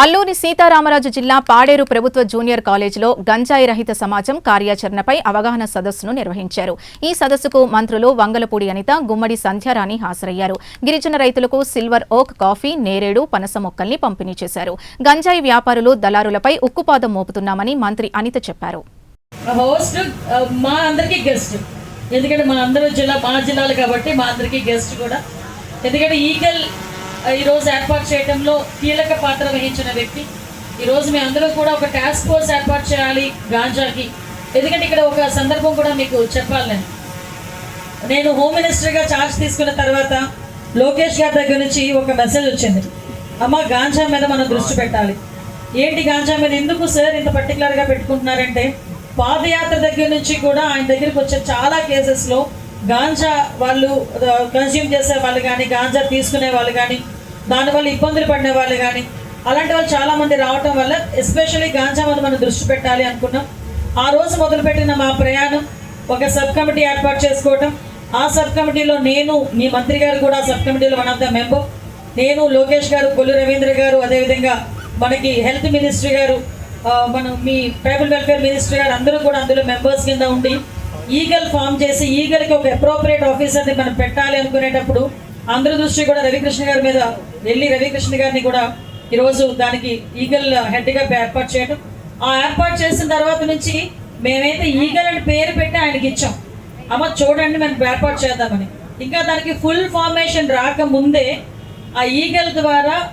అల్లూరి సీతారామరాజు జిల్లా పాడేరు ప్రభుత్వ జూనియర్ కాలేజీలో గంజాయి రహిత సమాజం కార్యాచరణపై అవగాహన సదస్సును నిర్వహించారు. ఈ సదస్సుకు మంత్రులు వంగలపూడి అనిత గుమ్మడి సంధ్యారాణి హాజరయ్యారు. గిరిజన రైతులకు సిల్వర్ ఓక్ కాఫీ నేరేడు పనస మొక్కల్ని పంపిణీ చేశారు. గంజాయి వ్యాపారులు దళారులపై ఉక్కుపాదం మోపుతున్నామని మంత్రి అనిత చెప్పారు. మా అందరికీ గెస్ట్ ఎందుకంటే మా అందరూ జిల్లా మా జిల్లాలు కాబట్టి మా అందరికీ గెస్ట్ కూడా. ఎందుకంటే ఈగల్ ఈరోజు ఏర్పాటు చేయడంలో కీలక పాత్ర వహించిన వ్యక్తి. ఈరోజు మేము అందరూ కూడా ఒక టాస్క్ ఫోర్స్ ఏర్పాటు చేయాలి గాంజాకి. ఎందుకంటే ఇక్కడ ఒక సందర్భం కూడా మీకు చెప్పాలి నేను నేను హోమ్ మినిస్టర్గా ఛార్జ్ తీసుకున్న తర్వాత లోకేష్ గారి దగ్గర నుంచి ఒక మెసేజ్ వచ్చింది. అమ్మ గాంజా మీద మనం దృష్టి పెట్టాలి. ఏంటి గాంజా మీద ఎందుకు సార్ ఇంత పర్టికులర్గా పెట్టుకుంటున్నారంటే పాదయాత్ర దగ్గర నుంచి కూడా ఆయన దగ్గరికి వచ్చే చాలా కేసెస్లో గాంజా వాళ్ళు కన్జ్యూమ్ చేసే వాళ్ళు కానీ గాంజా తీసుకునే వాళ్ళు కానీ దానివల్ల ఇబ్బందులు పడిన వాళ్ళు కానీ అలాంటి వాళ్ళు చాలామంది రావటం వల్ల ఎస్పెషల్లీ గాంజా మీద మనం దృష్టి పెట్టాలి అనుకున్నాం. ఆ రోజు మొదలుపెట్టిన మా ప్రయాణం ఒక సబ్ కమిటీ ఏర్పాటు చేసుకోవటం ఆ సబ్ కమిటీలో నేను మీ మంత్రి గారు కూడా సబ్ కమిటీలో వన్ ఆఫ్ ద మెంబర్ నేను లోకేష్ గారు కొల్లు రవీంద్ర గారు అదేవిధంగా మనకి హెల్త్ మినిస్ట్రీ గారు మనం మీ ట్రైబల్ వెల్ఫేర్ మినిస్టర్ గారు అందరూ కూడా అందులో మెంబర్స్ కింద ఉండి ఈగల్ ఫామ్ చేసి ఈగల్కి ఒక అప్రోప్రియేట్ ఆఫీసర్ని మనం పెట్టాలి అనుకునేటప్పుడు అందరి దృష్టి కూడా రవికృష్ణ గారి మీద వెళ్ళి రవికృష్ణ గారిని కూడా ఈరోజు దానికి ఈగల్ హెడ్గా ఏర్పాటు చేయడం ఆ ఏర్పాటు చేసిన తర్వాత నుంచి మేమైతే ఈగల్ అని పేరు పెట్టి ఆయనకి ఇచ్చాం. అమ్మ చూడండి మేము ఏర్పాటు చేద్దామని. ఇంకా దానికి ఫుల్ ఫార్మేషన్ రాకముందే ఆ ఈగల్ ద్వారా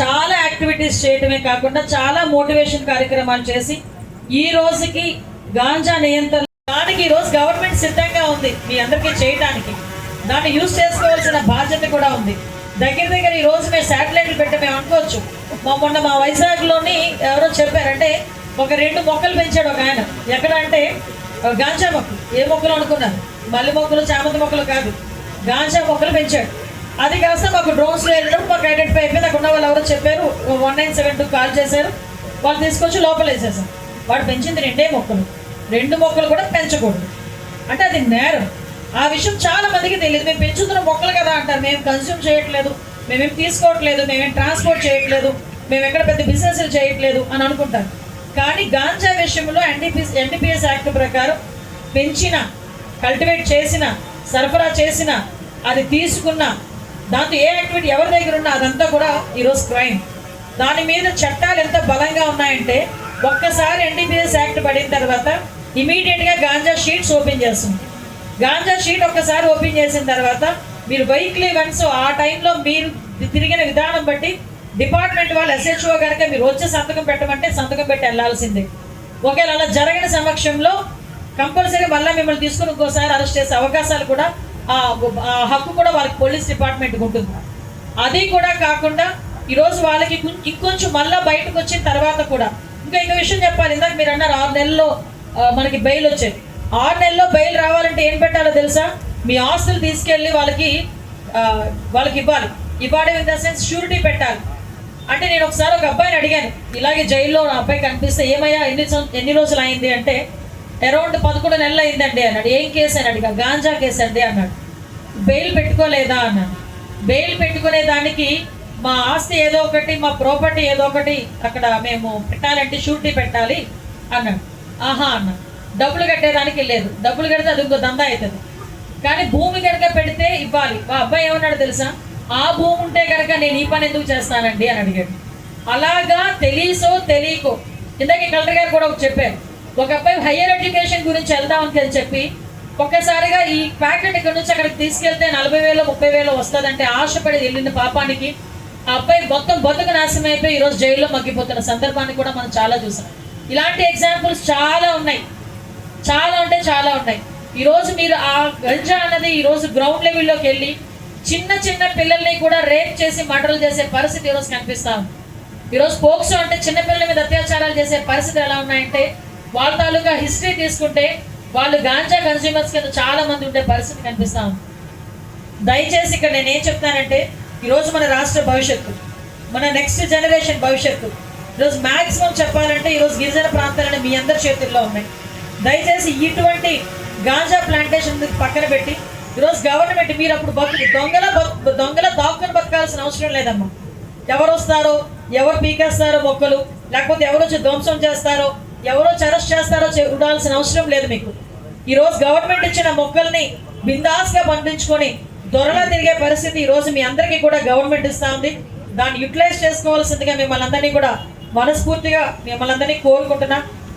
చాలా యాక్టివిటీస్ చేయటమే కాకుండా చాలా మోటివేషన్ కార్యక్రమాలు చేసి ఈ రోజుకి గాంజా నియంత్రణ దానికి ఈ రోజు గవర్నమెంట్ సిద్ధంగా ఉంది మీ అందరికీ చేయడానికి దాన్ని యూజ్ చేసుకోవాల్సిన బాధ్యత కూడా ఉంది. దగ్గర దగ్గర ఈ రోజు మేము శాటిలైట్లు పెట్టి మేము అనుకోవచ్చు. మా మొన్న మా వైజాగ్లోని ఎవరో చెప్పారంటే ఒక రెండు మొక్కలు పెంచాడు ఒక ఆయన. ఎక్కడ అంటే ఆ, గాంజా మొక్కలు. ఏ మొక్కలు అనుకున్నారు? మల్లె మొక్కలు చామంతి మొక్కలు కాదు. గాంజా మొక్కలు పెంచాడు. అది కాస్త మాకు డ్రోన్స్ వెళ్ళడం మాకు ఐడెంటిఫై అయిపోయింది. అక్కడ ఉన్న వాళ్ళు ఎవరో చెప్పారు one nine seven two call చేశారు. వాళ్ళు తీసుకొచ్చి లోపల వేసేసాం వాడు పెంచింది రెండే మొక్కలు. రెండు మొక్కలు కూడా పెంచకూడదు. అంటే అది నేరం. ఆ విషయం చాలా మందికి తెలియదు. మేము పెంచుతున్న మొక్కలు కదా అంటారు. మేము కన్స్యూమ్ చేయట్లేదు. మేమేం తీసుకోవట్లేదు. మేమేం ట్రాన్స్పోర్ట్ చేయట్లేదు. మేము ఎక్కడ పెద్ద బిజినెస్లు చేయట్లేదు అని అనుకుంటారు. కానీ గాంజా విషయంలో ఎన్డీపీ ఎన్డీపీఎస్ యాక్ట్ ప్రకారం పెంచిన కల్టివేట్ చేసిన సరఫరా చేసిన అది తీసుకున్న దాంతో ఏ యాక్టివిటీ ఎవరి దగ్గర ఉన్నా అదంతా కూడా ఈరోజు క్రైమ్ దాని మీద చట్టాలు ఎంత బలంగా ఉన్నాయంటే ఒక్కసారి ఎన్డీపీఎస్ యాక్ట్ పడిన తర్వాత ఇమీడియట్గా గాంజా షీట్స్ ఓపెన్ చేస్తుంది. గాంజా షీట్ ఒక్కసారి ఓపెన్ చేసిన తర్వాత మీరు వెహికల్ ఈవెంట్స్ ఆ టైంలో మీరు తిరిగిన విధానం బట్టి డిపార్ట్మెంట్ వాళ్ళు ఎస్హెచ్ఓ కనుక మీరు వచ్చే సంతకం పెట్టమంటే సంతకం పెట్టి వెళ్ళాల్సిందే. ఒకవేళ అలా జరగని సమక్షంలో కంపల్సరీ మళ్ళీ మిమ్మల్ని తీసుకుని ఇంకోసారి అరెస్ట్ చేసే అవకాశాలు కూడా ఆ హక్కు కూడా వాళ్ళకి పోలీస్ డిపార్ట్మెంట్కి ఉంటుంది. అది కూడా కాకుండా ఈరోజు వాళ్ళకి ఇంకొంచెం మళ్ళీ బయటకు వచ్చిన తర్వాత కూడా ఇంకా ఇంకో విషయం చెప్పాలి. ఇందాక మీరు అన్నారు ఆరు నెలల్లో మనకి బెయిల్ వచ్చేది. ఆరు నెలల్లో బెయిల్ రావాలంటే ఏం పెట్టాలో తెలుసా? మీ ఆస్తులు తీసుకెళ్ళి వాళ్ళకి వాళ్ళకి ఇవ్వాలి. ఇవ్వడం ఇన్ ద సెన్స్ షూరిటీ పెట్టాలి. అంటే నేను ఒకసారి ఒక అబ్బాయిని అడిగాను. ఇలాగే జైల్లో నా అబ్బాయి కనిపిస్తే ఏమయ్యా ఎన్ని ఎన్ని రోజులు అయింది? అంటే అరౌండ్ పదకొండు నెలలు అయిందండి అన్నాడు. ఏం కేసు? అని అడిగా. గాంజా కేసు అండి అన్నాడు. బెయిల్ పెట్టుకోలేదా? అన్నాడు. బెయిల్ పెట్టుకునే దానికి మా ఆస్తి ఏదో ఒకటి మా ప్రాపర్టీ ఏదో ఒకటి అక్కడ మేము పెట్టాలంటే షూరిటీ పెట్టాలి అన్నాడు. ఆహా అన్నాడు. డబ్బులు కట్టేదానికి లేదు. డబ్బులు కడితే అది ఇంకో దందా అవుతుంది. కానీ భూమి కనుక పెడితే ఇవ్వాలి. మా అబ్బాయి ఏమన్నాడు తెలుసా? ఆ భూమి ఉంటే కనుక నేను ఈ పని ఎందుకు చేస్తానండి అని అడిగాడు. అలాగా తెలిసో తెలియకో. ఇందాక కలెక్టర్ గారు కూడా ఒక చెప్పారు. ఒక అబ్బాయి హయ్యర్ ఎడ్యుకేషన్ గురించి వెళ్దామని అని చెప్పి ఒక్కసారిగా ఈ ప్యాకెట్ ఇక్కడ నుంచి అక్కడికి తీసుకెళ్తే నలభై వేలు ముప్పై వేలు వస్తుందంటే ఆశపడి వెళ్ళిన పాపానికి. ఆ అబ్బాయి మొత్తం బతుకు నాశనం అయిపోయి ఈరోజు జైల్లో మగ్గిపోతున్న సందర్భాన్ని కూడా మనం చాలా చూసాం. ఇలాంటి ఎగ్జాంపుల్స్ చాలా చాలా అంటే చాలా ఉన్నాయి. ఈరోజు మీరు ఆ గంజా అన్నది ఈరోజు గ్రౌండ్ లెవెల్లోకి వెళ్ళి చిన్న చిన్న పిల్లల్ని కూడా రేప్ చేసి మర్డర్లు చేసే పరిస్థితి ఈరోజు కనిపిస్తా ఉంది. ఈరోజు పోక్సో అంటే చిన్నపిల్లల మీద అత్యాచారాలు చేసే పరిస్థితి ఎలా ఉన్నాయంటే వాళ్ళ తాలూకా హిస్టరీ తీసుకుంటే వాళ్ళు గాంజా కన్స్యూమర్స్ కింద చాలా మంది ఉండే పరిస్థితి కనిపిస్తా ఉంది. దయచేసి ఇక్కడ నేను ఏం చెప్తానంటే ఈరోజు మన రాష్ట్ర భవిష్యత్తు మన నెక్స్ట్ జనరేషన్ భవిష్యత్తు. ఈరోజు మ్యాక్సిమం చెప్పాలంటే ఈరోజు గిరిజన ప్రాంతాలను మీ అందరి చేతుల్లో ఉన్నాయి. దయచేసి ఇటువంటి గాంజా ప్లాంటేషన్ పక్కన పెట్టి ఈరోజు గవర్నమెంట్ మీరు అప్పుడు బతుకు దొంగల దొంగల దాక్కుని బతకాల్సిన అవసరం లేదమ్మా. ఎవరు వస్తారో ఎవరు పీకేస్తారో మొక్కలు లేకపోతే ఎవరు వచ్చి ధ్వంసం చేస్తారో ఎవరో చెరస్ చేస్తారో చూడాల్సిన అవసరం లేదు మీకు. ఈరోజు గవర్నమెంట్ ఇచ్చిన మొక్కల్ని బిందాస్గా పండించుకొని దొరలా తిరిగే పరిస్థితి ఈరోజు మీ అందరికీ కూడా గవర్నమెంట్ ఇస్తా ఉంది. దాన్ని యూటిలైజ్ చేసుకోవాల్సిందిగా మిమ్మల్ని అందరినీ కూడా మనస్ఫూర్తిగా మిమ్మల్ని అందరినీ కోరుకుంటున్నా.